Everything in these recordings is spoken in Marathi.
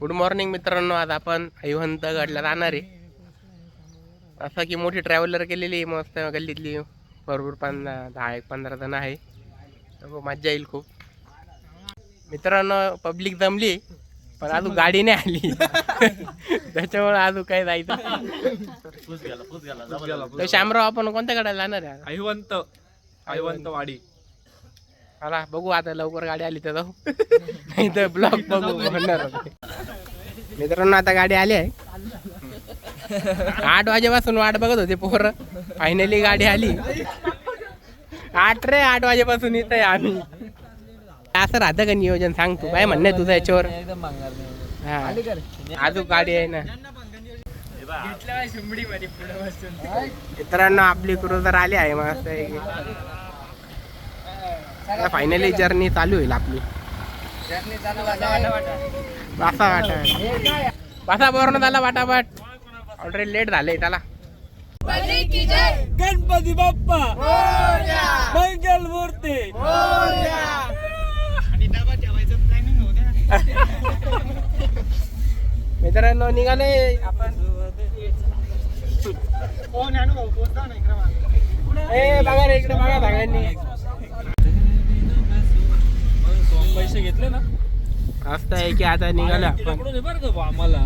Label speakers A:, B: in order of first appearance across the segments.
A: गुड मॉर्निंग मित्रांनो. आज आपण अहिवंत गडला जाणार आहे. असं की मोठी ट्रॅव्हलर केलेली आहे मस्त गल्लीतली. भरपूर पंधरा दहा एक पंधरा जण आहे. मज्जा येईल खूप. मित्रांनो पब्लिक जमली पण अजून गाडी नाही आली. त्याच्यामुळे अजून काय जायचं श्यामराव आपण कोणत्या गाड्याला जाणार आहे
B: आयवंत आयवंत
A: मला बघू आता लवकर गाडी आली तर जाऊ. नाही तर ब्लॉक बघू म्हणणार. मित्रांनो आता गाडी आली आहे. आठ वाजेपासून वाट बघत होते पोर. फायनली गाडी आली. आठ रे आठ वाजेपासून इथं आहे आम्ही. असं राहतं का नियोजन? सांग तू. काय म्हणणं तुझं याच्यावर? हा. अजून गाडी आहे ना. मित्रांनो आपली क्रुझर आली आहे. मस्त फायनली जर्नी चालू होईल आपली. बसा वाटा. झाला वाटावाट ऑलरेडी लेट झालंय त्याला
B: गणपती बाप्पा. मंगल मूर्ती.
A: मित्रांनो निघाले. आपण. ए बघा रे इकडे बघा सगळ्यांनी.
B: पैसे घेतले ना.
A: असं आहे की आता निघालो आपण.
B: बरं का आम्हाला?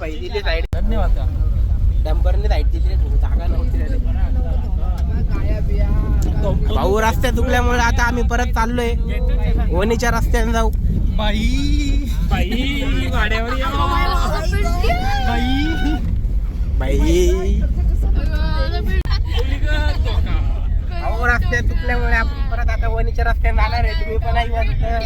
A: दिली
B: धन्यवाद
A: डंपरने दिली. जागा नव्हती रे. भाऊ रस्त्यात चुकल्यामुळे आता आम्ही परत चाललोय. वणीच्या रस्त्याने जाऊ.
B: बाई. बाई गाड्यावर या. बाई.
A: बाई. भाऊ रस्त्यात चुकल्यामुळे आपण परत आता वणीच्या रस्त्याने जाणार आहे. तुम्ही पण आई वाजता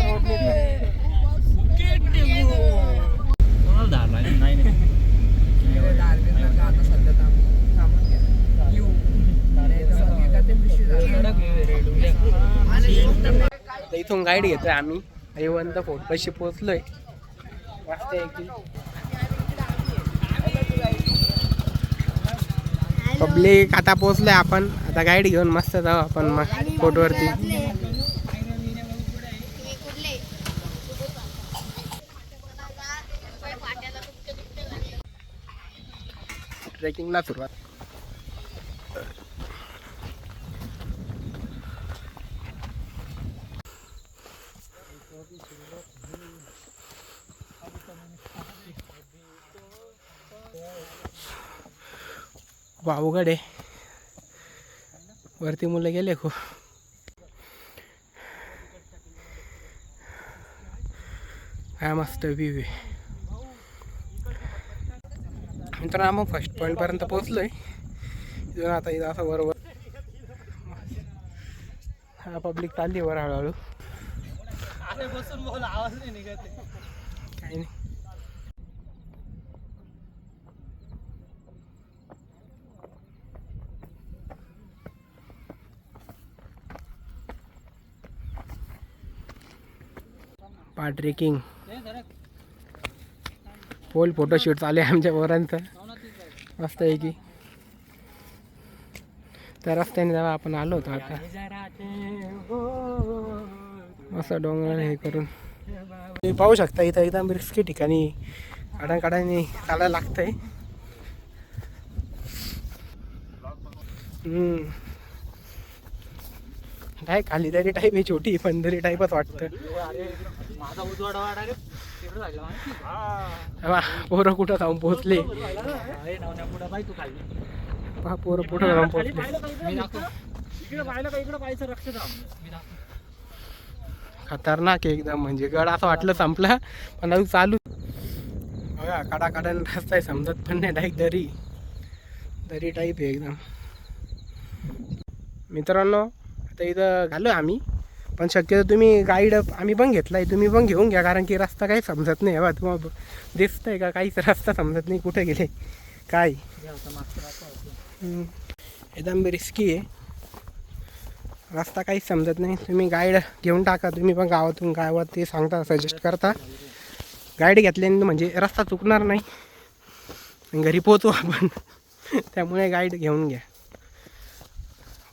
A: इथून गाईड घेतोय आम्ही. अहिवंत फोर्ट पाशी पोहोचलोय. मस्त आहे की. पब्लिक आता पोहोचलोय आपण. आता गाईड घेऊन मस्त जाऊ आपण मग फोटोवरती ट्रेकिंगला सुरुवात. खूप अवघड आहे वरती मुलं गेले खूप. काय मस्त व्ह्यू आहे. मित्रांनो आम्ही फर्स्ट पॉईंटपर्यंत पोहोचलोय. इथून आता इथं असं बरोबर हा पब्लिक चालली वर हळूहळू. काही नाही. पा ट्रेकिंग पोल फोटोशूट चालू आहे आमच्या पोरांचं. मस्त आहे की. त्या रस्त्याने जेव्हा आपण आलो होतो आता. मस्त डोंगर हे करून. तुम्ही पाहू शकता इथं एकदम रिस्की ठिकाणी काढा चालायला लागतंय. काय खाली तरी टाईप आहे छोटी पण तरी टाईपच वाटतं. पोरं कुठं जाऊन पोहोचले? पहा पोरं कुठं जाऊन पोहोचले? खतरनाक आहे एकदम म्हणजे गड असं वाटलं संपला पण अजून चालू. बघा काडा रस्ता आहे समजत पण नाही डायरेक्ट दरी. दरी टाईप आहे एकदम. मित्रांनो आता इथं घालो आम्ही. पण शक्यतो तुम्ही गाईड आम्ही पण घेतला आहे तुम्ही पण घेऊन घ्या कारण की रस्ता काही समजत नाही. बा तुम्हाला दिसतंय का? काहीच रस्ता समजत नाही कुठे गेले? काय? एकदम रिस्की आहे. रस्ता काहीच समजत नाही. तुम्ही गाईड घेऊन टाका तुम्ही पण गावातून गावात ते सांगता सजेस्ट करता. गाईड घेतल्याने म्हणजे रस्ता चुकणार नाही. घरी पोचू आपण. त्यामुळे गाईड घेऊन घ्या.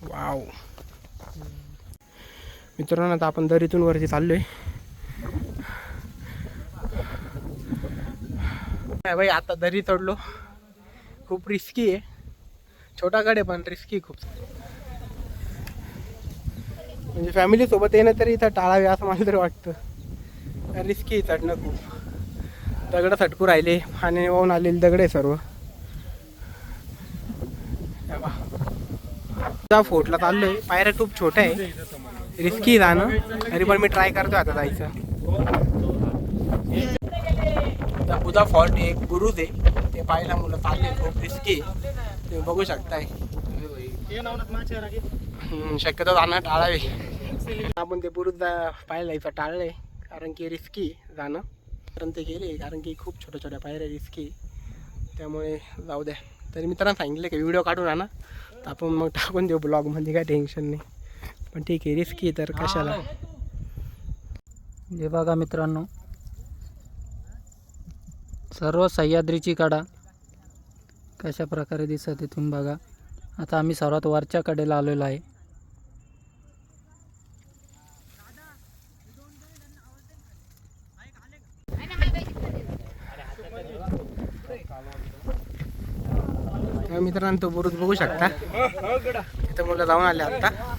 A: वाव मित्रांनो आता आपण दरीतून वरती चाललोय. काय भाई आता दरी चढलो खूप रिस्की आहे. छोटा गड आहे पण रिस्की खूप. म्हणजे फॅमिली सोबत येणं तरी इथं टाळावे असं मला तरी वाटतं. रिस्की चढणं खूप. दगडं सटकू राहिले आणि वाहून आलेले दगड आहे सर्व. फोटला चाललोय. पायऱ्या खूप छोट्या आहे. रिस्की जाणं तरी पण मी ट्राय करतो आता जायचं. उदा बुधा फॉल्ट एक गुरुज आहे. ते पाहायला मुलं चालले खूप रिस्की ते तुम्ही बघू शकताय. शक्यतो जाणं टाळावे. आपण ते बुरुज पाहायला जायचं टाळलंय कारण की रिस्की जाणं. कारण ते गेले कारण की खूप छोट्या छोट्या पायऱ्या रिस्की त्यामुळे जाऊ द्या. तरी मित्रांनो सांगितलं की व्हिडिओ काढून आणा. तर आपण मग टाकून देऊ ब्लॉगमध्ये काय टेन्शन नाही. पण ठीक आहे रिस्की तर कशाला.
B: हे बघा मित्रांनो सर्व सह्याद्रीची कडा कशा प्रकारे दिसत आहे तुम्ही बघा. आता आम्ही सर्वात वरच्या कडेला आलेलो आहे.
A: मित्रांनो तो बुरुज बघू शकता. तिथं मुलं जाऊन आले आता.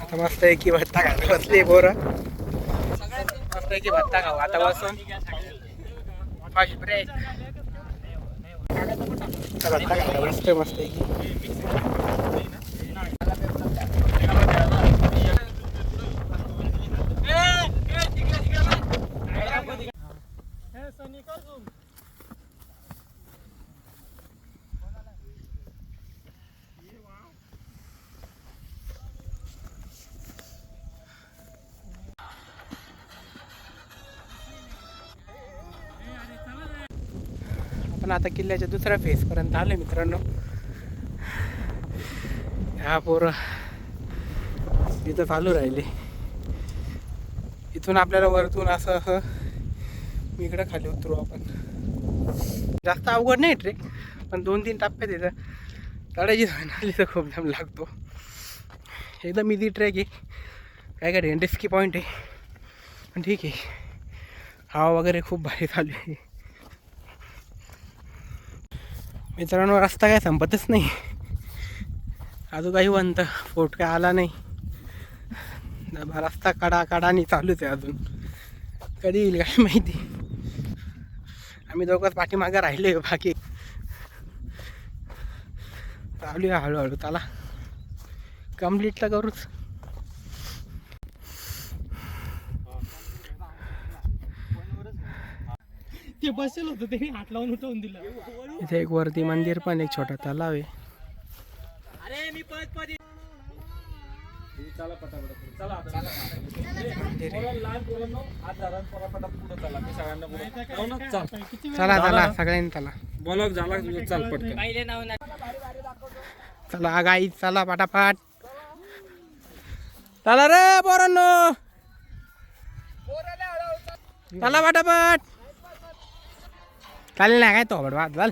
A: आता मस्त आहे की भत्ता खायला बसले पोरं. मस्त आहे की भत्ता खाऊ आता बसून. ब्रेक बसतोय मस्त आहे की. आपण आता किल्ल्याच्या दुसऱ्या फेजपर्यंत आलो मित्रांनो. ह्या पोरं इथं चालू राहिले. इथून आपल्याला वरतून असं असं मी इकडं खाली उतरू आपण. जास्त अवघड नाही ट्रेक पण दोन तीन टप्प्यात येतं तडायची सवय आली तर खूप दम लागतो. एकदम इझी ट्रेक आहे. काय काय रिस्की पॉईंट आहे. पण ठीक आहे. हवा वगैरे खूप भारी चालू आहे. मित्रांनो रस्ता काय संपतच नाही. अजून काही म्हणतं फोट काय आला नाही. रस्ता कडा आणि चालूच आहे अजून. कधी येईल काय माहिती. आम्ही दोघंच पाठीमागं राहिले बाकी. चालू आहे हळूहळू त्याला कम्प्लीटला करूच.
B: ते बसेल होतं त्यांनी हात लावून उठवून दिलं.
A: इथे एक वरती मंदिर पण एक छोटा तलाव आहे.
B: चला
A: चला सगळ्यांनी चला.
B: ब्लॉग झाला चाल पटकन
A: चला गाई चला पाटापाट. चला रे पोरांनो. चला पाटापाट. चालेल ना काय तो बडवा चाल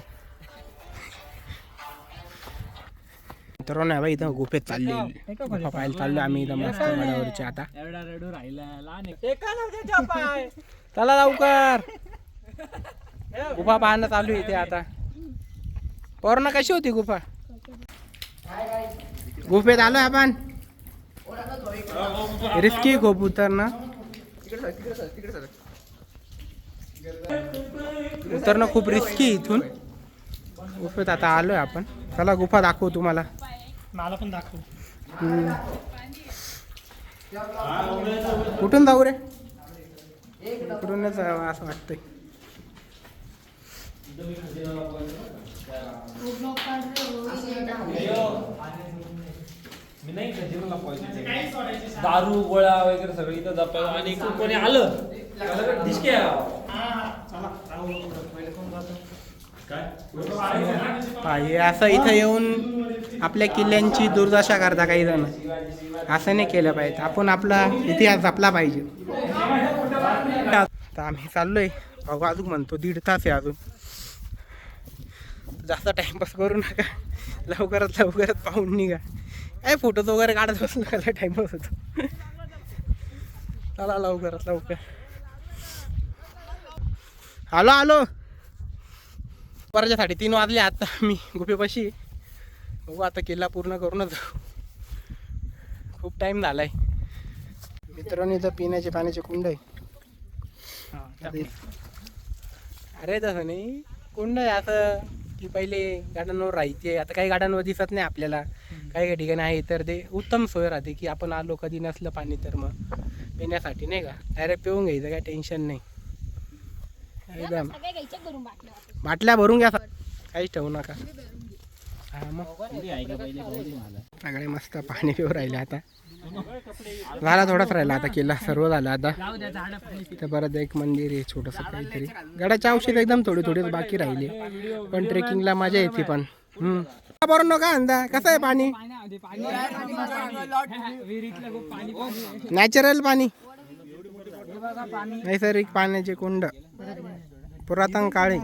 A: तर नाही बाई इथं गुफेत चालली गुफा पाहायला चाललो आम्ही इथं मस्त गडावरचे आता चला लवकर गुफा पाहणं चालू आहे इथे आता पोरांना कशी होती गुफा गुफेत आलोय आपण रिस्की खूप उतरणं उतरणं खूप रिस्की इथून. गुफेत आता आलोय आपण. चला गुफा दाखवू तुम्हाला.
B: मला पण दाखव.
A: कुठून जाऊ रे? कुठूनच असं वाटतंय.
C: दारू गोळा वगैरे सगळं इथं जपायला आणि कोणी आलं? डिस्के
A: हा, हे असं इथं येऊन आपल्या किल्ल्यांची दुर्दशा करता काही जण. असं नाही केलं पाहिजे. आपण आपला इतिहास जपला पाहिजे. तर आम्ही चाललोय. भाऊ अजून म्हणतो दीड तास आहे अजून. जास्त टाइमपास करू नका. लवकरात लवकरात पाहून निघा. काय फोटोज वगैरे काढत बसलो टाइमपास होतो. चला लवकरात लवकर. आलो आलो. दुपारच्या साडेतीन वाजले आता मी गुफेपाशी बघू आता किल्ला पूर्ण करूनच खूप टाइम झालाय. मित्रांनो इथं पिण्याचे पाण्याचे कुंड आहे. अरे. तसं नाही. कुंड आहे असं की पहिले गाड्यांवर राहायचे. आता काही गाड्यांवर दिसत नाही आपल्याला. काही काही ठिकाणी आहे तर ते उत्तम सोय राहते की आपण आलो कधी नसलं पाणी तर मग पिण्यासाठी नाही का? डायरेक्ट पिऊन घ्यायचं काय टेन्शन नाही. एकदम.
D: बाटल्या.
A: भरून घ्या काहीच ठेवू नका. हा मग. सगळे मस्त पाणी पिऊ राहिले आता. झाला थोडाच राहिला आता केला सर्व झालं आता. तर परत एक मंदिर आहे छोटस काहीतरी. गडाचे औषध एकदम थोडी थोडी बाकी राहिले. पण ट्रेकिंगला मजा येते पण. हम्म. बरोबर नका अंदा कसं आहे पाणी? नॅचरल पाणी. नैसर्गिक पाण्याचे कुंड. पुरातन काळी.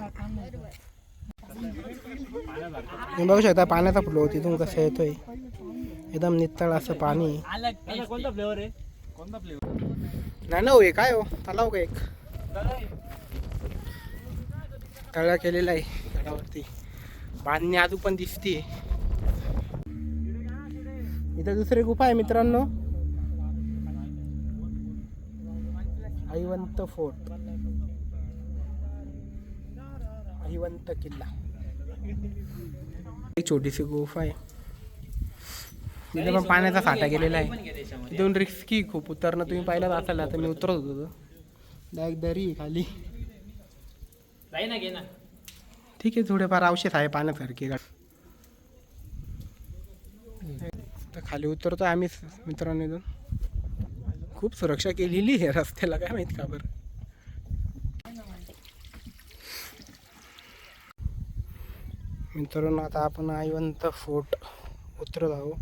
A: तुम्ही बघू शकता पाण्याचा फ्लो तिथून कसं येतोय. एकदम नितळ असं पाणी. आहे.
C: कोणता फ्लेवर
A: नाही ना हो काय हो? तलाव का एक? तळा केलेला आहे तळावरती बांधणी अजून पण दिसते इथं दुसरी गुफा आहे मित्रांनो. ऐवंत फोर्ट. ऐवंत किल्ला. एक छोटीशी गुफा आहे. तिथे पण पाण्याचा साठा गेलेला आहे. तिथून रिस्की खूप. उतरणं तुम्ही पाहिलं असाल आता मी उतरत होतो डायरेक्ट दरी खाली.
C: जाई ना घे ना.
A: ठीक आहे थोडेफार अवशेष आहे पाण्यासारखे. तर खाली उतरतो आम्ही मित्रांनो खूप सुरक्षा केलेली आहे रस्त्याला काय माहीत का बरं. मित्रांनो आता आपण आयवंत फोर्ट उतरत आहोत.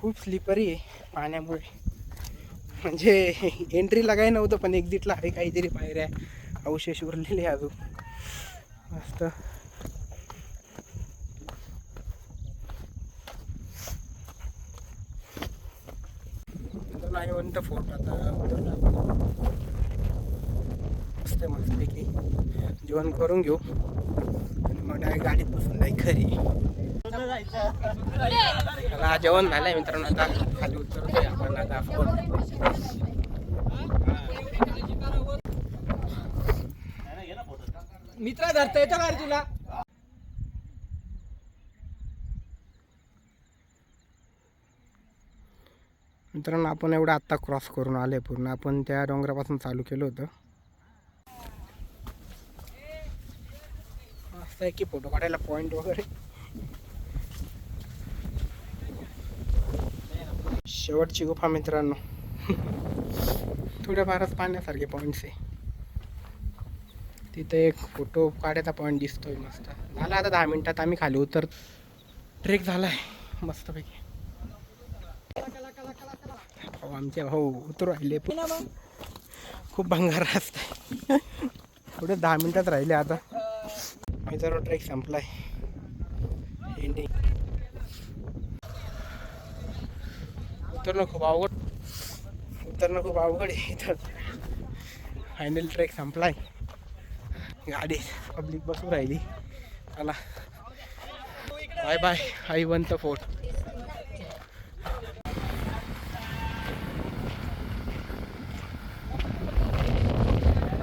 A: खूप स्लिपरी आहे पाण्यामुळे. म्हणजे एंट्रीला काही नव्हतं पण एक्झिटला आहे काहीतरी पायऱ्या अवशेष उरलेले आहे अजून. मस्त. आयवंत फोर्ट आता उतरला मस्त मस्तपैकी जेवण करून घेऊ आणि मग डायरेक्ट गाडीत बसून जाईल घरी मला जेवण झालंय मित्रांनो आता खाली उतरतोय आपण आता आपण
B: मित्रा धरता येतो का तुला.
A: मित्रांनो आपण एवढं आत्ता क्रॉस करून आले पूर्ण. आपण त्या डोंगरापासून चालू केलं होतं. असं आहे की फोटो काढायला पॉईंट वगैरे. शेवटची गुफा मित्रांनो. थोड्याफारच पाहण्यासारखे पॉईंट्स आहे. तिथे एक फोटो काढायचा पॉईंट दिसतोय मस्त. झाला आता दहा मिनटात आम्ही खाली उतर ट्रेक झालाय मस्तपैकी. भाऊ आमचे भाऊ उतरू राहिले. खूप भंगार रस्ता थोडे दहा मिनटात राहिले आता. मी जरा ट्रेक संपलाय. एंडिंग उतरणं खूप अवघड. उतरणं खूप अवघड आहे इथं. फायनल ट्रेक संपलाय. गाडी पब्लिक बसून राहिली. चला. Bye bye I won the fourth